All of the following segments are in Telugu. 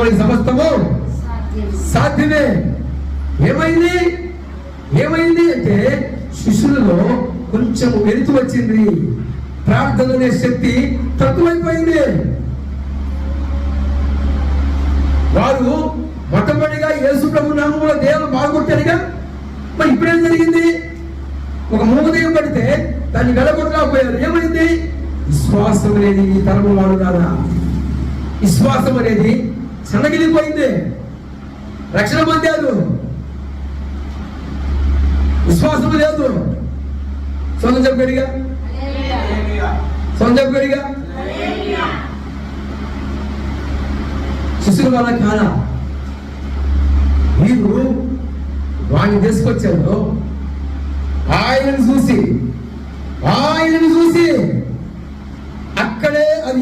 దేవుడికి సమస్తము సాధ్యమే. ఏమైంది? ఏమైంది అంటే శిష్యులలో కొంచెం వెలుతు వచ్చింది. ప్రార్థన అనే శక్తి తక్కువైపోయింది. వారు మొట్టమొదటిగా యేసు ప్రభు నామంలో దేవుడు బాగుంటారుగా మరి ఇప్పుడేం జరిగింది? ఒక మూగదయం పడితే దాన్ని వెళ్ళగొట్టలేకపోయారు ఏమైంది? విశ్వాసం అనేది ఈ తరము వాడు కాదా? విశ్వాసం అనేది సన్నగిలిపోయింది రక్షణ పొందారు. విశ్వాసం లేదు. సొంతం చెప్పడిగా సొంతం చెప్పడిగా శిశువు వాళ్ళ కాదా? మీరు వాడిని తీసుకొచ్చారు. ఆయనను చూసి ఆయనను చూసి అక్కడే అది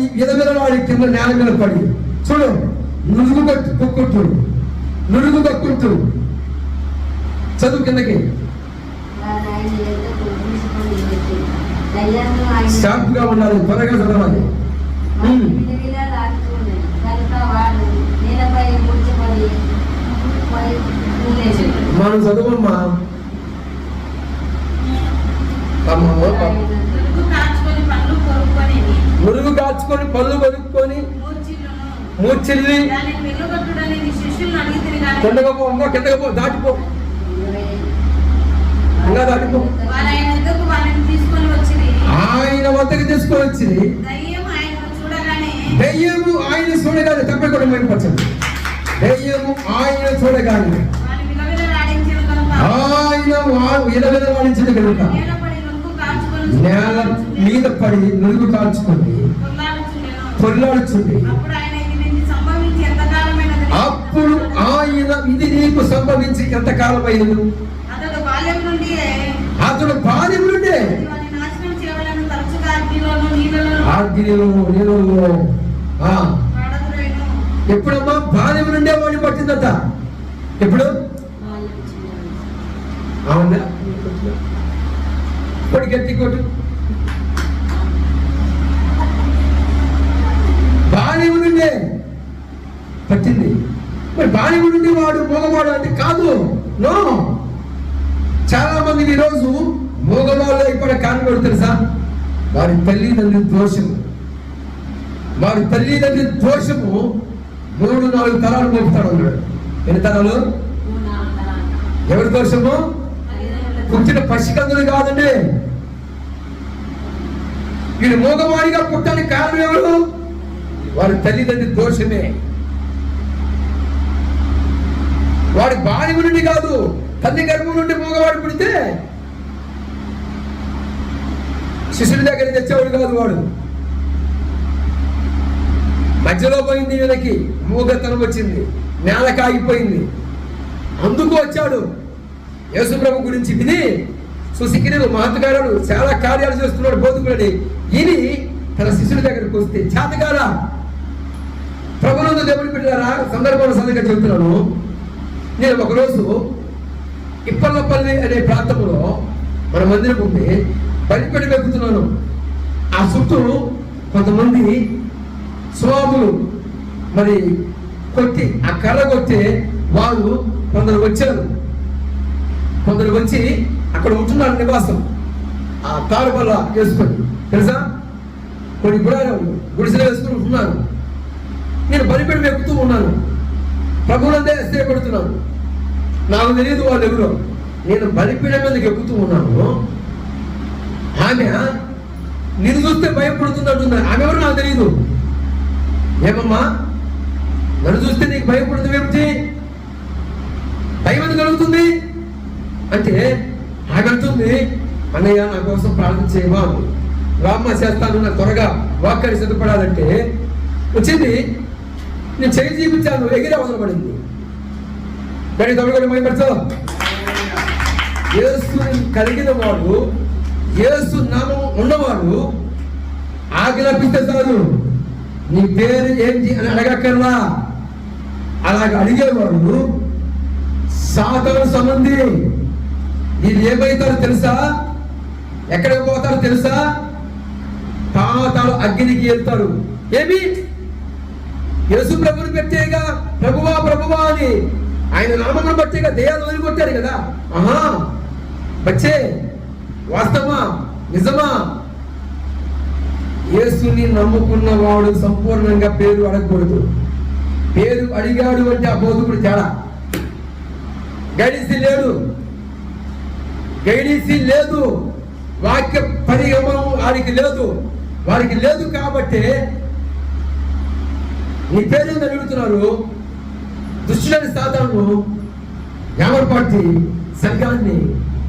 వాడి కింద నేల మీద పడి. చూడు. నురుగు కొక్కొట్టు నురుగు కొక్కొట్టు చదువు కిందకి. షార్ప్గా ఉండాలి త్వరగా చదవాలి. మనం చదువమ్మా. మురుగు కాచుకొని పళ్ళు కొరుక్కొని మురుగు కాచుకొని పళ్ళు కొనుక్కొని మూర్ఛిల్లును. మూర్చిల్లి దానిని వెలుగొట్టుడని నీ శిష్యులను అడిగితిరి గాని కిందకు పో అమ్మా కిందకు పో దాటిపో. ఇంకా దాటిపో. ఆయన వద్దకు తీసుకొని వచ్చిరి. ఆయన వద్దకు తీసుకొని వచ్చి దయ్యం ఆయనను చూడగానే దెయ్యము ఆయన చూడగానే తప్పకుండా మైపరచండి దెయ్యము ఆయన చూడగానే. కనుక ఆయన కనుక నేలపడి నొక్కు కాచుకొని నేల మీద పడి నురుగు కొల్లాడుచుండెను. పొల్లాడుచుంది ఆయన ఇది నీకు సంభవించి ఎంతకాలం అయింది అతడు బాల్యం నుండి నీళ్ళలో. ఎప్పుడమ్మా? బాల్యం నుండే వాడిని పట్టిందట. ఎప్పుడు? అవునా? కొడు గట్టి కొట్టు బాల్యం నుండే పట్టింది. మరి బాల్యం వాడు మోగవాడు అంటే కాదు. నో. చాలా మంది ఈరోజు మోగవాళ్ళు అయిపోయిన కారణం తెలుసా? వారి తల్లిదండ్రుల దోషము. వారి తల్లిదండ్రుల దోషము మూడు నాలుగు తరాలు మోపుతాడు అన్నాడు. ఎన్ని తరాలు? ఎవరి దోషము? పుట్టిన పసికందులు కాదండి. వీడు మూగవాడిగా పుట్టడానికి కారణం ఎవరు? వారి తల్లిదండ్రుల దోషమే. వాడి బాల్యం నుండి కాదు తల్లి గర్భం నుండి మూగవాడు పుడితే శిష్యుడి దగ్గర తెచ్చేవాడు కాదు వాడు. మధ్యలో పోయింది వీళ్ళకి మూగతనం వచ్చింది నేల కాగిపోయింది అందుకు వచ్చాడు. యేసుప్రభు గురించి విని సుశిఖినుడు మహత్కారుడు చాలా కార్యాలు చేస్తున్నాడు బోధకుడని విని తన శిష్యుడి దగ్గరికి వస్తే చేతగారా ప్రభునందు దేవుడి బిడ్డారా సందర్భంలో సందర్గా చెబుతున్నాను నేను ఒకరోజు ఇప్పలపల్లి అనే ప్రాంతంలో మన మందిరం ఉంది బలిపెడి వెతుకుతున్నాను. ఆ చుట్టూ కొంతమంది స్వాములు మరి కొట్టి ఆ కర్ర కొట్టి వాళ్ళు కొందరు వచ్చారు. కొందరు వచ్చి అక్కడ ఉంటున్నారు నివాసం. ఆ తాడు వల్ల వేసుకొని తెలుసా? కొన్ని గుడాలు గుడిసెలు వేసుకుని ఉంటున్నారు. నేను బలిపెడి ఎక్కుతూ ఉన్నాను. ప్రభువులందే ఎస్తేపడుతున్నాను నాకు తెలియదు వాళ్ళు ఎవరో నేను బలిపీఠం మీదకి ఎక్కుతూ ఉన్నాను. ఆమె నిన్ను చూస్తే భయపడుతున్నట్టున్నారు ఆమె ఎవరు నాకు తెలియదు. ఏమమ్మా? నన్ను చూస్తే నీకు భయపడుతుంది ఏమిటి? భయం ఎందుకు కలుగుతుంది? అంటే ఆమె అన్నయ్య నా కోసం ప్రార్థన చేయమా రామ్మ చేస్తాను నా త్వరగా వాక్కడి సిద్ధపడాలంటే వచ్చింది. నేను చేయి చూపించాను ఎగిరి అవసరం పడింది. కానీ తమిళ భయపడతావు కలిగిన వాడు యేసు నామం ఉన్నవాడు ఆజ్ఞాపిస్తే చాలు. నీ పేరు ఏంటి అని అడగక్కర్లా. అలాగ అడిగేవాడు సాతాను సంబంధి. వీళ్ళు ఏమవుతారో తెలుసా? ఎక్కడికి పోతారో తెలుసా? పాతాలు అగ్నికి వెళ్తారు ఏమి? యేసు ప్రభుని పెట్టేగా ఆయన నామమును బట్టేగా దెయ్యాలు వదిలికొట్టారు కదా. ఆహా! బచ్చే వాస్తవమా? నిజమా? యేసుని నమ్ముకున్న వాడు సంపూర్ణంగా పేరు అడగకూడదు. పేరు అడిగాడు అంటే ఆ బోధకుడు తేడా. గడిసి లేడు. గడిసి లేదు. వాక్య పరిగమనం వారికి లేదు. వారికి లేదు కాబట్టి నీ పేరు అడుగుతున్నారు? దుష్టులని సాధారణ యామరపాటి సంఘాన్ని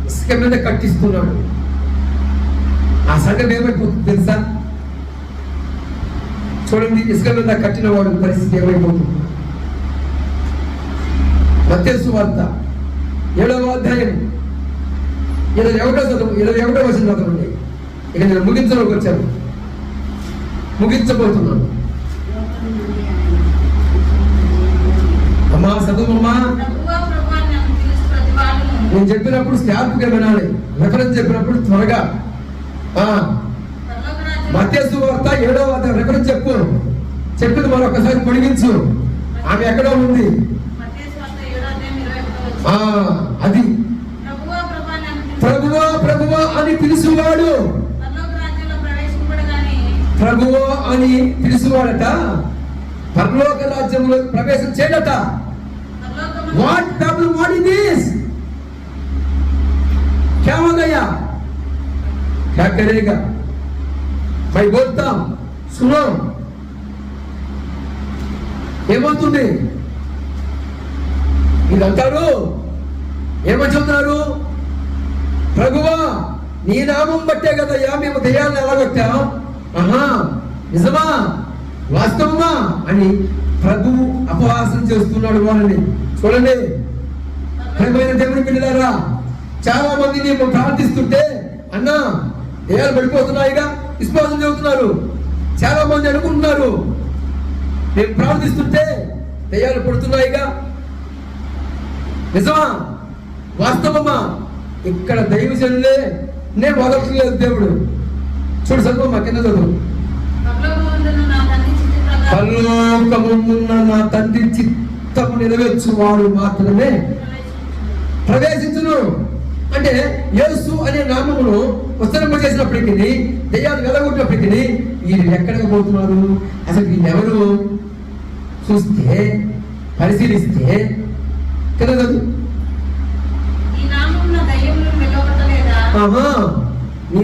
ఇసుక మీద కట్టిస్తున్నాడు. ఆ సంఘం ఏమైపోతుంది తెలుసా? చూడండి ఇసుక మీద కట్టిన వాడు పరిస్థితి ఏమైపోతుంది? మత్స్సు వార్త ఏడవ అధ్యాయం ఇరవై ఒకటో చదువు ఇరవై ఒకటో వచ్చిన చదవండి. ఇక నేను ముగించడానికి వచ్చాను. ముగించబోతున్నాను. అమ్మా చదువమ్మా. నేను చెప్పినప్పుడు స్టార్ప్గా వినాలి రెఫరెన్స్ చెప్పినప్పుడు త్వరగా. మత్స్సు వార్త ఏడవ అధ్యాయం. రెఫరెన్స్ చెప్పు. చెప్పింది మరొకసారి పొడిగించు. ఆమె ఎక్కడో ఉంది. ఏడో అది. ప్రభువా, ప్రభువా అని పిలుచువాడు ప్రభువా అని పిలుచువాడట పరలోక రాజ్యంలో ప్రవేశం చేయడట పరలోకము- what problem what is this क्या हो गया क्या करेगा मैं बोलता हूं, सुनो ఏమవుతుంది ఇదంటారు ఏమని చెబుతున్నారు ప్రభువా నీ నామం బట్టే కదయ్యా మేము దయ్యాలను ఎలాగొట్టాం ఆహా నిజమా వాస్తవమా అని ప్రభువు అపవాసం చేస్తున్నాడు వాళ్ళని. చూడండి. ప్రేమైన దేవుని పిల్లలారా చాలా మంది నేను ప్రార్థిస్తుంటే అన్నా ఏళ్ళు పడిపోతున్నాయిగా విశ్వాసం చెబుతున్నారు. చాలా మంది అనుకుంటున్నారు. నేను ప్రార్థిస్తుంటే దయ్యాలు పడుతున్నాయిగా. నిజమా? వాస్తవమా? ఇక్కడ దైవజనులే నేను వదలట్లేదు దేవుడు. చూడు చదువు మా కింద చదువు పరలోకమందున్న నా తండ్రి చిత్త ప్రకారం పరలోకమున్న నా తండ్రి చిత్తము నెరవేర్చు వాడు మాత్రమే ప్రవేశించును. అంటే యేసు అనే నామమును ఉత్తరింపజేసినప్పటికీ దెయ్యాలు వెలగొట్టినప్పటికీ వీరు ఎక్కడికి పోతున్నారు అసలు వీళ్ళెవరు చూస్తే పరిశీలిస్తే కదా నీ నామమును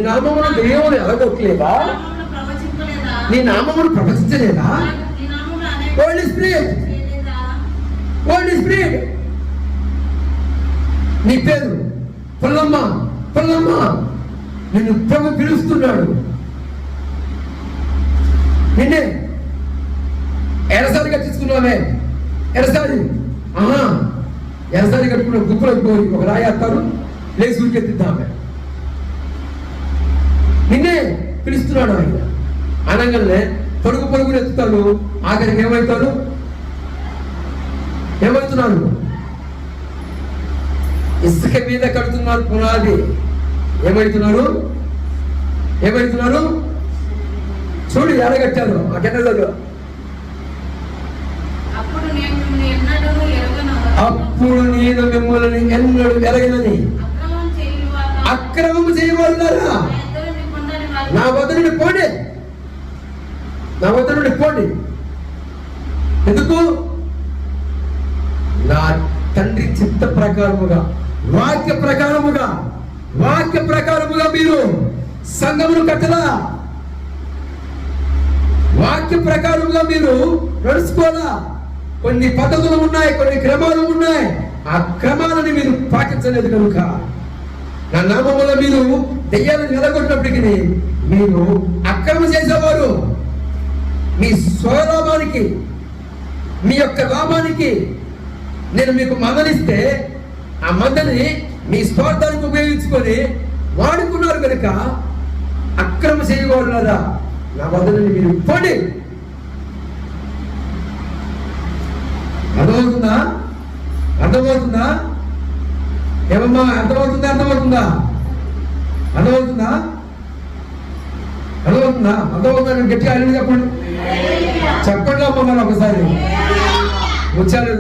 నామమున ప్రవచింపలేదా? నీ నామమును ప్రవచించలేదా? స్పిరిట్? హోలీ స్పిరిట్ నీ పేరు పుల్లమ్మ పుల్లమ్మ. నిన్ను ప్రభు పిలుస్తున్నాడు. నిన్నే ఎరసారి కట్టించుకున్నావే ఎరసారి. ఆహా. ఎరసారి కట్టుకున్న గుప్పలకు పోయి ఒక రాయేస్తారు లేచి ఉరికెత్తిద్దామే. నిన్నే పిలుస్తున్నాడు ఆయన. అనగానే పరుగు పరుగులు ఎత్తుతాడు ఆఖరికి ఏమవుతాడు ఏమవుతున్నారు ఇసుక మీద కడుతున్నారు పునాది. ఏమవుతున్నారు ఏమవుతున్నారు చూడు ఎడగట్టారు ఆ కింద అప్పుడు నేను మిమ్మల్ని ఎన్నడు ఎరగనని. అక్రమం చేయవాళ్ళారా నా ఎదురు నీ కొండని వారు నా వద్ద నుండి పోండి. నా వద్ద నుండి ఎందుకు? నా తండ్రి చిత్త ప్రకారముగా వాక్య ప్రకారముగా వాక్య ప్రకారముగా మీరు సంఘమును కట్టలా? వాక్య ప్రకారంగా మీరు నడుచుకోవాలా కొన్ని పద్ధతులు ఉన్నాయి కొన్ని క్రమాలు ఉన్నాయి. ఆ క్రమాలని మీరు పాటించలేదు కనుక నా నామముల మీరు దెయ్యాలను నిలగొట్టినప్పటికీ మీరు అక్రమ చేసేవారు. మీ స్వలాభానికి మీ యొక్క లాభానికి నేను మీకు మందలిస్తే ఆ మందని మీ స్వార్థానికి ఉపయోగించుకొని వాడుకున్నారు కనుక అక్రమ చేయకూడదా నా మందని మీరు ఇవ్వండి. అర్థమవుతుందా? అర్థమవుతుందా? ఏమమ్మా అర్థమవుతుందా అర్థమవుతుందా? అర్థమవుతుందా? అర్థమవుతుందా? అర్థమవుతుందా? నేను గట్టిగా అడిగి చెప్పండి చెప్పండి పొందాలి ఒకసారి. వచ్చారు